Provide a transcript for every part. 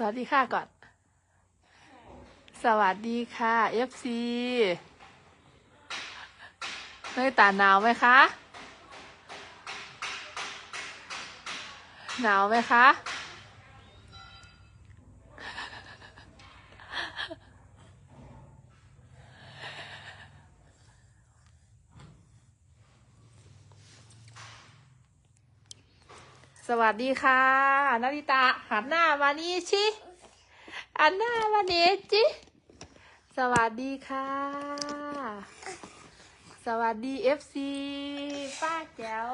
สวัสดีค่ะก่อน สวัสดีค่ะ FC เนยตาหนาวไหมคะ หนาวไหมคะ สวัสดีค่ะนาริตาหันหน้ามานี่ชิหันหน้ามานี่จิสวัสดีค่ะ สวัสดีเอฟซีป้าแจ๋ว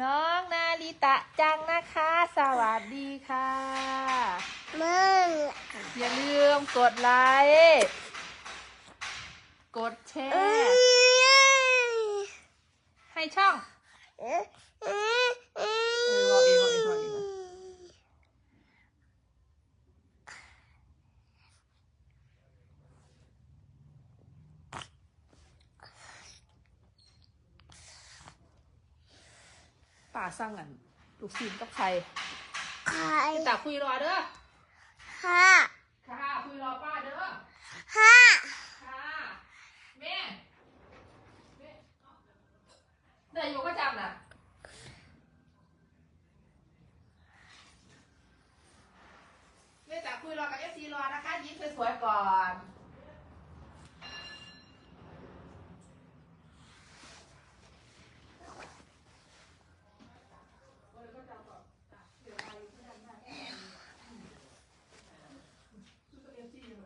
น้องนาริตะจังนะคะ สวัสดีค่ะมึงอย่าลืมกดไลค์กดแชเอ้ร์ยให้ช่อง เอ้ยเอ้ยเอ้ย เออบอกเองบอกเองบอกเองนะ ป่าสั่งอันลูกศิลกับใครใครพี่ตาคุยรอเด้อ ห้าค่ะคุยรอป้าเด้อ ห้าค่ะแม่แม่เดี๋ยวอยู่ก็จำน่ะแม่จ๋าคุยรอกับเอฟซีรอนะคะยิ้มสวยๆก่อน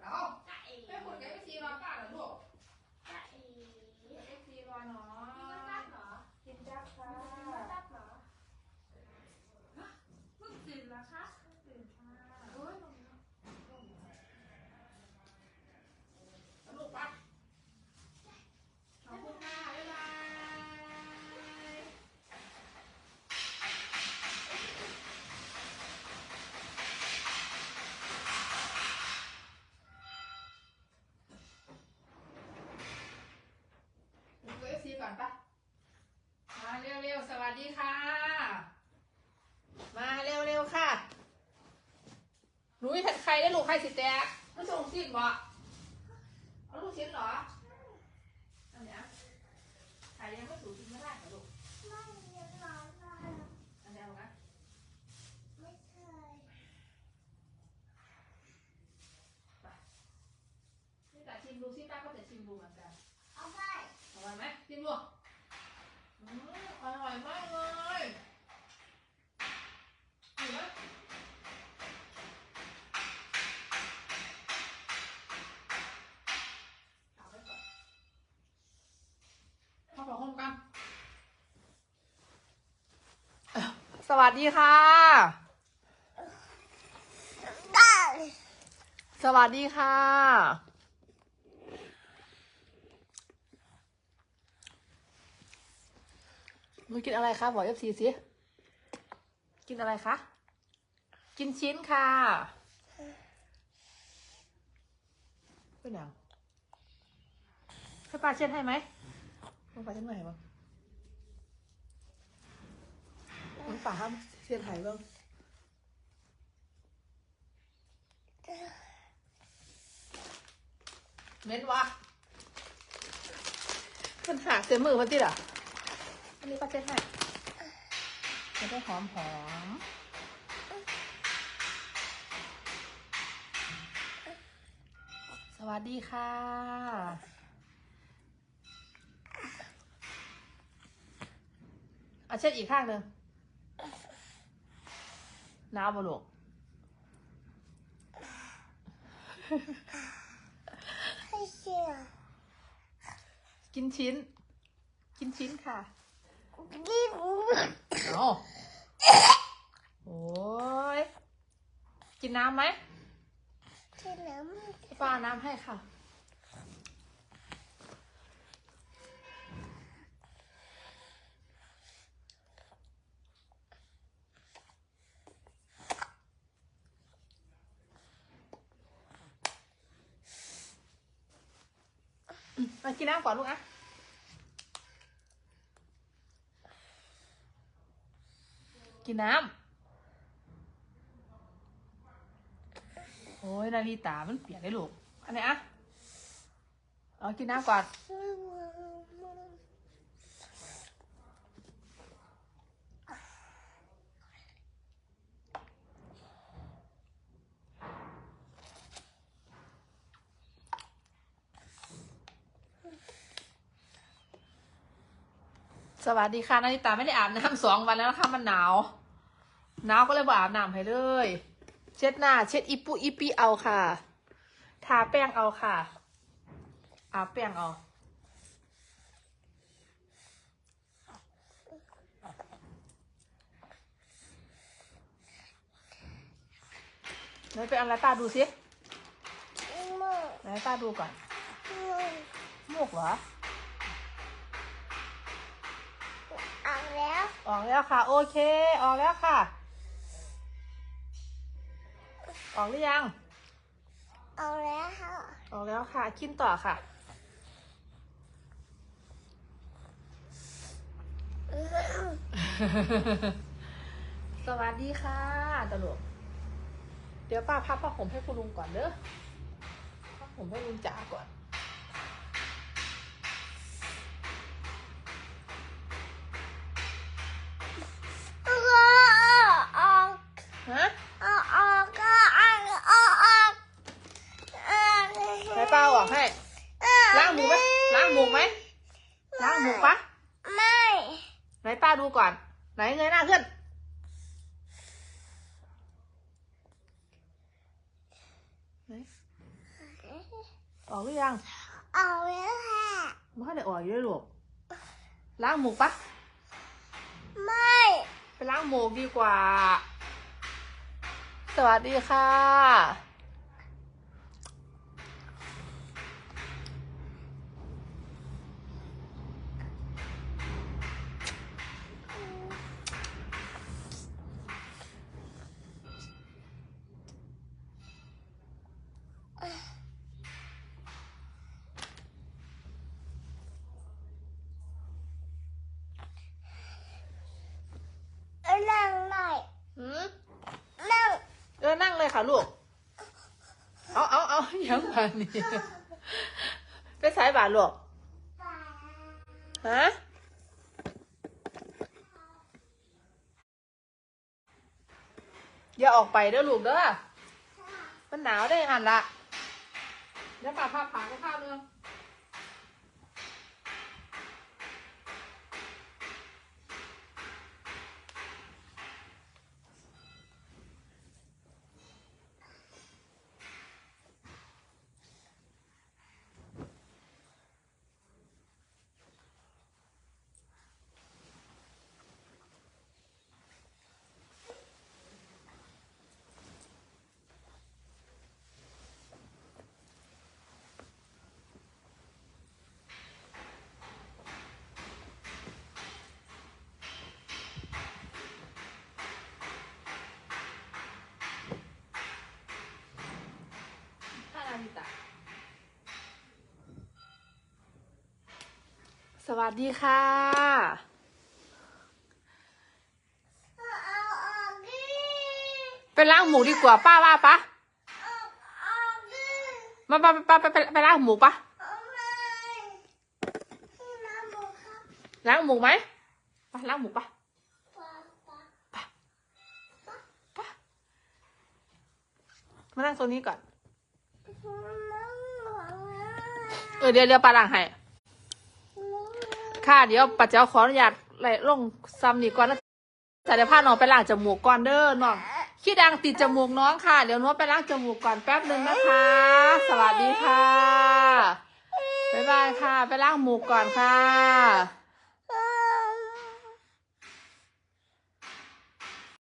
เอาแม่คุยกับเอฟซีรอป้าเหรอลูกเอฟซีรอหนอกินจับค่ะเพิ่งตื่นแล้วคะตื่นค่ะโอ้ยลูกปัดขอบคุณค่ะบ๊ายบาย ดูเอฟซีก่อนปะมาเร็วๆ สวัสดีค่ะ มาเร็วๆ ค่ะหนูมีใครได้ลูกใครสิแตกไม่ส่งสิ้นบ่เอาลูกชิ้นเหรออันเนี้ยใครยังไม่สูงชิ้นไม่ได้เหรอลูกไม่เรียนหรออันเนี้ยเอานะไม่เคยนี่แต่ชิมดูซิป้าก็จะชิมดูเหมือนกัน เอาไป อร่อยไหมชิมดูอืมอร่อยมากเลยดีไหมเอาไว้ก่อนเข้าไปห้องกันเอ้า สวัสดีค่ะ สวัสดีค่ะมึงกินอะไรคะบอกเอฟซีสิ กินอะไรคะ กินชิ้นค่ะเป็นหนังให้ป้าเช็ดให้ไหมให้ป้าเช็ดให้บ้างให้ ป้าห้ามเช็ดให้บ้างเหม็นวะมันหักเต็มมือมันติดอะอันนี้ป้าเช็ดให้จะได้หอมหอมสวัสดีค่ะ เอาเช็ดอีกข้างหนึ่ง หนาวบ่ลูกให้เชื่อกินชิ้น กินชิ้นค่ะ กินเอาโอ้ย กินน้ำไหมที่น้ป้าเอาน้ำให้ค่ะ มากินน้ำก่อนลูกอะกินน้ำโอ้ยนาฬิตามันเปียกได้ลูกอันนี้อะเอากินน้ำก่อน สวัสดีค่ะนาฬิตาไม่ได้อาบน้ำสองวันแล้วนะคะมันหนาวหนาวก็เลยบออาบน้ำให้เลย เช็ดหน้า เช็ดอีปุอีปีเอาค่ะทาแป้งเอาค่ะ อาบแป้งเอาไหนไปเอาอะไรตาดูสิไหนตาดูก่อนมูกเหรอ เอาแล้ว ออกแล้วค่ะ โอเค ออกแล้วค่ะ ออกหรือยัง เอาแล้วค่ะออกแล้วค่ะกินต่อค่ะ สวัสดีค่ะตลกเดี๋ยวป้าพับผ้าห่มให้คุณลุงก่อนเด้อผ้าห่มให้ลุงจ๋าก่อน เอาออก ฮะ เอาออกก็เอาเอาออกเอา ให้ป้าเอาออกให้ ล้างหมูไหมล้างหมูไหมล้างหมูปะ ไม่ ไหนป้าดูก่อน ไหนเงยหน้าขึ้น ไหนออกหรือยังเอาแล้วค่ะไม่ค่อยได้ออกอยู่เลยลูกล้างหมูปะไม่ ไปล้างหมูดีกว่า สวัสดีค่ะ นั่งหน่อย หืม นั่ง เออนั่งเลย ค่ะลูก เอาเอาเอายังบานนี่ไปสายบาทลูกฮะอย่าออกไปเด้อลูกเด้อมันหนาวได้หันละเดี๋ยวป่าพาผาก็ข้าวเนึง สวัสดีค่ะเอาออกดิไปล้างหมูดีกว่าป้าว่าปะเอาออกดิมาปไปไปไปล้างหมูปะเอาไม่พี่น้ำบุกครับล้างหมูไหมไปล้างหมูปะป๊าป๊าปะมานั่งตรงนี้ก่อน เออเดี๋ยวเดี๋ยวปลาล้างให้ ค่ะ เดี๋ยวปัจเจ้าขออนุญาตไหลลงซ้ำนี่ก่อนนะแต่เดี๋ยวพาน้องไปล้างจมูกก่อนเด้อน้องขี้ดังติดจมูกน้องค่ะ เดี๋ยวน้องไปล้างจมูกก่อนแป๊บหนึ่งนะคะ สวัสดีค่ะบ๊ายบายค่ะ ไปล้างหมูกก่อนค่ะ